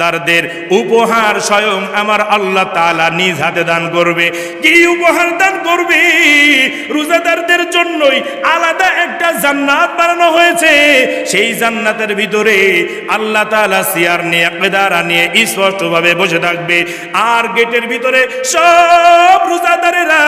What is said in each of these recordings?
দারদের উপহার স্বয়ং আমার আল্লাহ তালা নিজ হাতে দান করবে। কি উপহার দান করবে? রোজাদারদের জন্যই আলাদা একটা জান্নাত বানানো হয়েছে। সেই জান্নাতের ভিতরে আল্লাহ তালা সিয়ার নিয়ে কেদারা নিয়ে স্পষ্টভাবে বসে থাকবে। আর গেটের ভিতরে সব রোজাদারেরা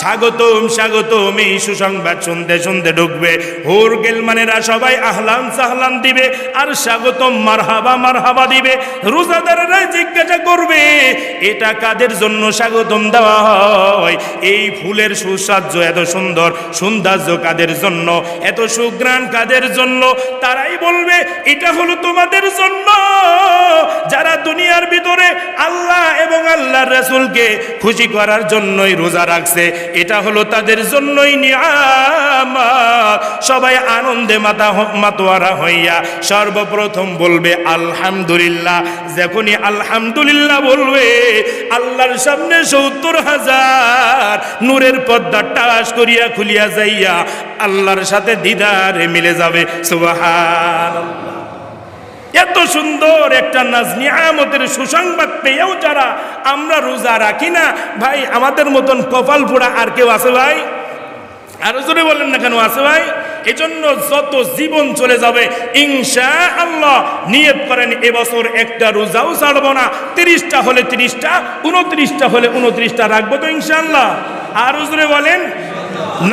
স্বাগতম স্বাগতম এই সুসংবাদ শুনতে শুনতে ঢুকবে। হুর গেলমানেরা সবাই আহলান সাহলান দিবে আর স্বাগতম, মারহাবা মারহাবা দিবে। রোজাদারেরা জিজ্ঞাসা করবে, এটা কাদের জন্য স্বাগতম দেওয়া হয়? এই ফুলের সুসাজ্য এত সুন্দর, সৌন্দর্য কাদের জন্য? এত সুগ্রাণ কাদের জন্য? তারাই বলবে, এটা হলো তোমাদের জন্য। যারা দুনিয়ার ভিতরে আল্লাহ এবং আল্লাহর রাসূলকে খুশি করার জন্যই রোজা রাখছে, এটা হলো তাদের জন্যই নিয়ামত সবাই আনন্দে মাতা মাতোয়ারা হইয়া সর্বপ্রথম বলবে, আলহামদুলিল্লাহ। যখনই আলহামদুলিল্লাহ বলবে, আল্লাহর সামনে সত্তর হাজার নূরের পর্দা টাস করিয়া খুলিয়া যাইয়া আল্লাহর সাথে দিদারে মিলে যাবে। সুবাহান এত সুন্দর একটা নাজ নিয়ামতের সুসংবাদ পেয়েও যারা আমরা রোজা রাখি না, ভাই, আমাদের মতন কপাল পোড়া আর কেউ আছে ভাই? আরও জোরে বলেন না কেন, আছে ভাই? এজন্য যত জীবন চলে যাবে ইনশা আল্লাহ নিয়ত করেন, এবছর একটা রোজাও ছাড়ব না। তিরিশটা হলে তিরিশটা, উনত্রিশটা হলে উনত্রিশটা রাখব তো ইনশাআল্লাহ। আরও জোরে বলেন।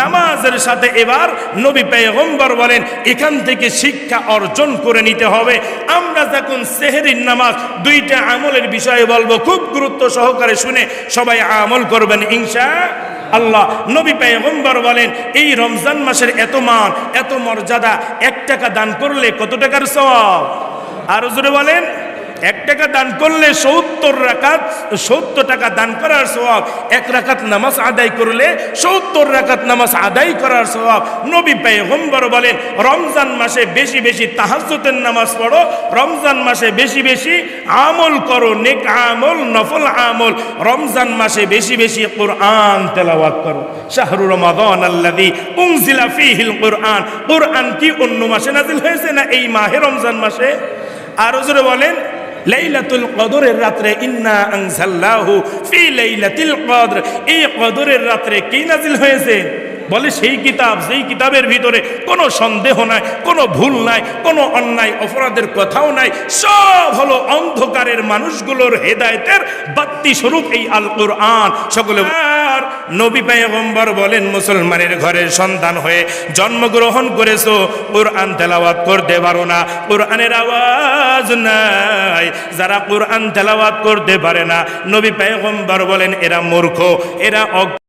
নামাজের সাথে এবার নবী পেগম্বর বলেন, এখান থেকে শিক্ষা অর্জন করে নিতে হবে। আমরা যখন সেহেরির নামাজ দুইটা আমলের বিষয়ে বলব, খুব গুরুত্ব সহকারে শুনে সবাই আমল করবেন, ইনশা আল্লাহ নবী পেগম্বর বলেন, এই রমজান মাসের এত মান, এত মর্যাদা, এক টাকা দান করলে কত টাকার সব আরও জোরে বলেন এক টাকা দান করলে সত্তর রাকাত, সত্তর টাকা দান করার স্বভাব এক রাকাত নামাজ আদায় করলে সত্তর রাকাত নামাজ আদায় করার স্বভাব নবী পেগম্বর বলেন, রমজান মাসে বেশি বেশি তাহাজ্জুদের নামাজ পড়ো, রমজান মাসে বেশি বেশি আমল করো, নেক আমল, নফল আমল। রমজান মাসে বেশি বেশি কোরআন তেলাওয়াত করো। শাহরুর রমাদান আল্লাযী উনজিলা ফীহিল কোরআন। কোরআন কি অন্য মাসে নাজিল হয়েছে না এই মাহে রমজান মাসে? আরও জোরে বলেন লাইলাতুল কদরের রাত্রে ইন্না আনজাল্লাহু ফি লাইলাতিল কদর। এই কদরের রাত্রে কি নাজিল হয়েছে? বলে সেই কিতাব, সেই কিতাবের ভিতরে কোনো সন্দেহ নাই, কোনো ভুল নাই, কোনো অন্যায়, অপরাধের কথাও নাই। সব হলো অন্ধকারের মানুষগুলোর হেদায়েতের বাত্তি স্বরূপ এই আল কোরআন সকলে নবী পায়গম্বর বলেন, মুসলমানের ঘরের সন্তান হয়ে জন্মগ্রহণ করেছ, কোরআন তেলাওয়াত করতে পারো না। কোরআনের আওয়াজ নাই, যারা কোরআন তেলাওয়াত করতে পারে না। নবী পায়গম্বর বলেন, এরা মূর্খ, এরা অজ্ঞ